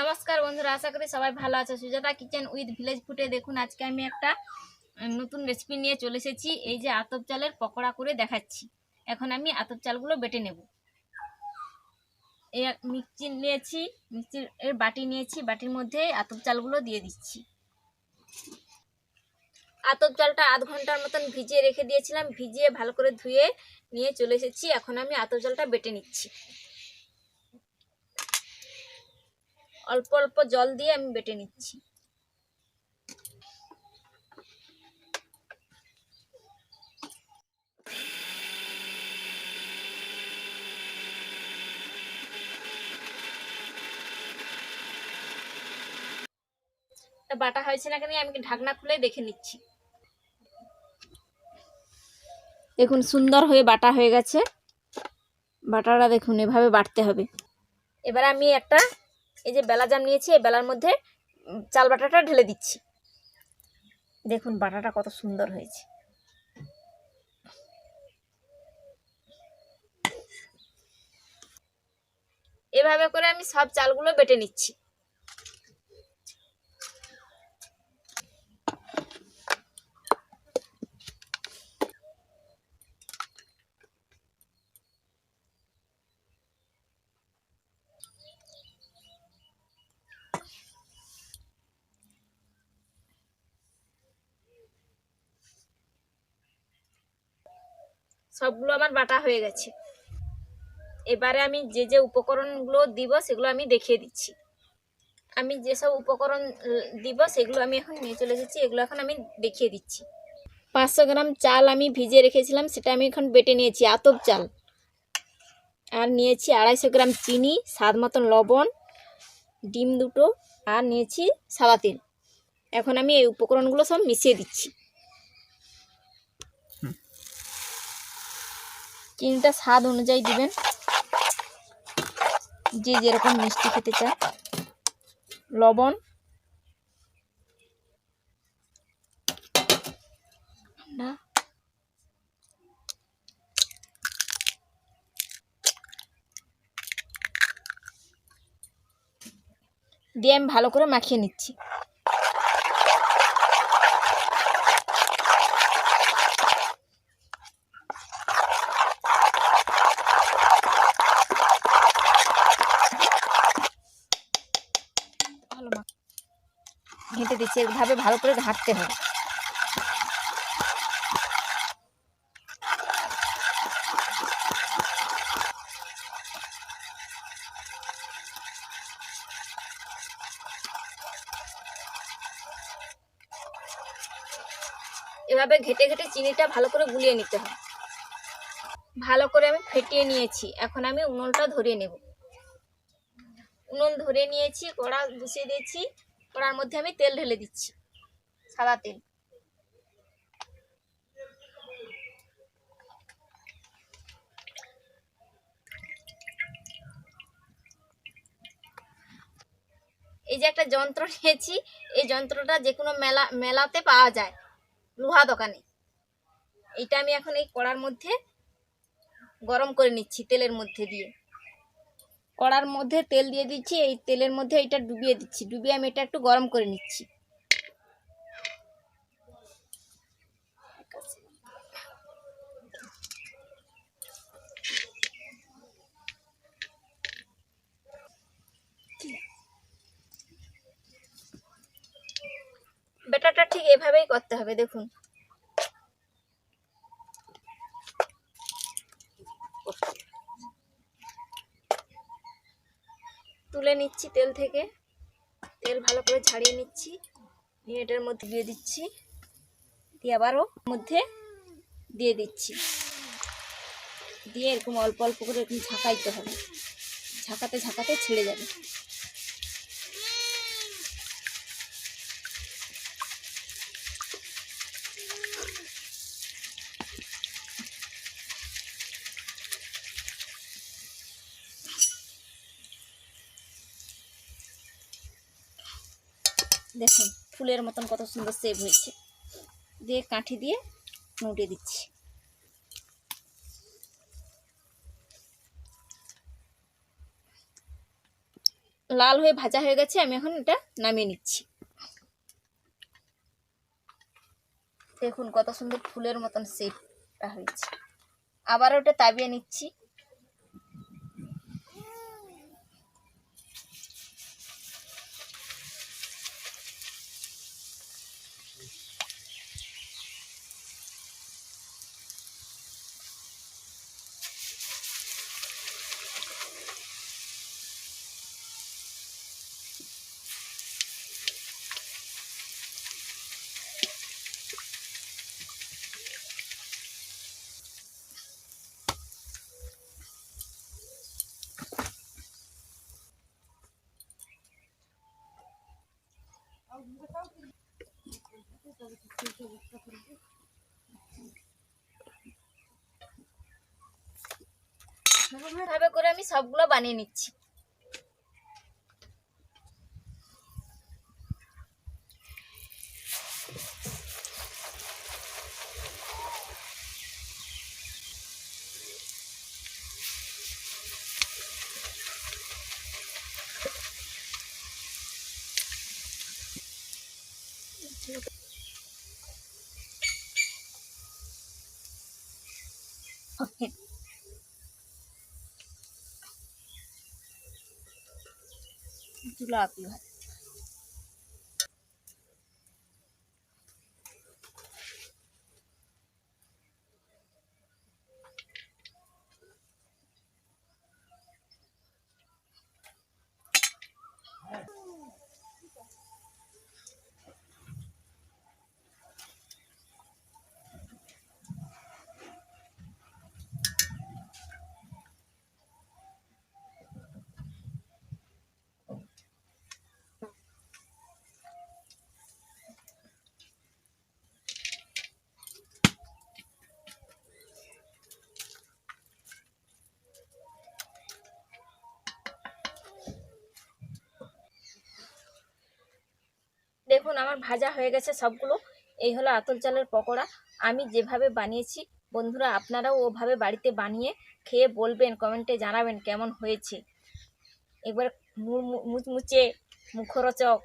নমস্কার বন্ধুরা, আশা করি সবাই ভালো আছে। সুজাতা কিচেন উইথ ভিলেজ ফুটে দেখুন, আজকে আমি একটা নতুন রেসিপি নিয়ে চলে এসেছি। এই যে আতপ চালের পকোড়া করে দেখাচ্ছি। এখন আমি আতপ চালগুলো বেটে নেব। এই মিক্সি নিয়েছি মিক্সির এর বাটি নিয়েছি, বাটির মধ্যে আতপ চালগুলো দিয়ে দিচ্ছি। আতপ চালটা আধ ঘণ্টার মতন ভিজিয়ে রেখে দিয়েছিলাম। ভিজিয়ে ভালো করে ধুয়ে নিয়ে চলে এসেছি। এখন আমি আতপ চালটা বেটে নিচ্ছি। অল্প অল্প জল দিয়ে আমি বেটে নিচ্ছি। বাটা হয়েছে না কেন আমি ঢাকনা খুলে দেখে নিচ্ছি। দেখুন, সুন্দর হয়ে বাটা হয়ে গেছে। বাটাটা দেখুন, এভাবে বাটতে হবে। এবার আমি একটা এই যে বেলা জাম নিয়েছি, এই বেলার মধ্যে চাল বাটাটা ঢেলে দিচ্ছি। দেখুন বাটাটা কত সুন্দর হয়েছে। এভাবে করে আমি সব চালগুলো বেটে নিচ্ছি। সবগুলো আমার বাটা হয়ে গেছে। এবারে আমি যে যে উপকরণগুলো দিব, সেগুলো আমি দেখিয়ে দিচ্ছি। আমি যেসব উপকরণ দিব, সেগুলো আমি এখন নিয়ে চলে এসেছি, এগুলো এখন আমি দেখিয়ে দিচ্ছি। পাঁচশো গ্রাম চাল আমি ভিজে রেখেছিলাম, সেটা আমি এখন বেটে নিয়েছি, আতপ চাল। আর নিয়েছি আড়াইশো গ্রাম চিনি, স্বাদ মতন লবণ, ডিম দুটো, আর নিয়েছি সাদা তেল এখন আমি এই উপকরণগুলো সব মিশিয়ে দিচ্ছি। চিনিটা স্বাদ অনুযায়ী দিবেন। যে যেরকম মিষ্টি খেতে চায়। লবণ। দিয়ে আমি ভালো করে মাখিয়ে নিচ্ছি। দিচ্ছি, এভাবে ভালো করে ঘাঁটতে হবে। এভাবে ঘেটে ঘেটে চিনিটা ভালো করে গুলিয়ে নিতে হয় ভালো করে আমি ফেটিয়ে নিয়েছি। এখন আমি উনুনটা ধরিয়ে নেব। উনুন ধরে নিয়েছি, কড়া বসিয়ে দিয়েছি। কড়ার মধ্যে আমি তেল ঢেলে দিচ্ছি, সাদা তেল। এই যে একটা যন্ত্র নিয়েছি, এই যন্ত্রটা যে কোনো মেলা, মেলাতে পাওয়া যায়, লোহা দোকানে। এটা আমি এখন এই কড়ার মধ্যে গরম করে নিচ্ছি, তেলের মধ্যে দিয়ে। কড়ার মধ্যে তেল দিয়ে দিচ্ছি, এই তেলের মধ্যে এটা ডুবিয়ে দিচ্ছি। ডুবিয়ে আমি এটা একটু গরম করে নিচ্ছি। বেটাটা ঠিক এভাবেই করতে হবে, দেখুন তুলে নিচ্ছি তেল থেকে। তেল ভালো করে ছাড়িয়ে নিচ্ছি। নিয়ে এটার মধ্যে দিয়ে দিচ্ছি। দিয়ে আবারও মধ্যে দিয়ে দিচ্ছি। দিয়ে এরকম অল্প অল্প করে এরকম ঝাঁকাইতে হবে। ঝাঁকাতে ঝাঁকাতে ছেড়ে যাবে। দেখুন, ফুলের মতন কত সুন্দর সেভ হয়েছে। দিয়ে কাঠি দিয়ে উঠে দিচ্ছি। লাল হয়ে ভাজা হয়ে গেছে, আমি এখন এটা নামিয়ে নিচ্ছি। দেখুন কত সুন্দর ফুলের মতন শেপটা হয়েছে। আবার ওটা তাবিয়ে নিচ্ছি। এভাবে করে আমি সবগুলো বানিয়ে নিচ্ছি। Okay. जुलाबी দেখুন, আমার ভাজা হয়ে গেছে সবগুলো। এই হলো আতল চালের পকোড়া। আমি যেভাবে বানিয়েছি, বন্ধুরা, আপনারাও ওভাবে বাড়িতে বানিয়ে খেয়ে বলবেন, কমেন্টে জানাবেন কেমন হয়েছে। এবার মুচমুচে মুখরোচক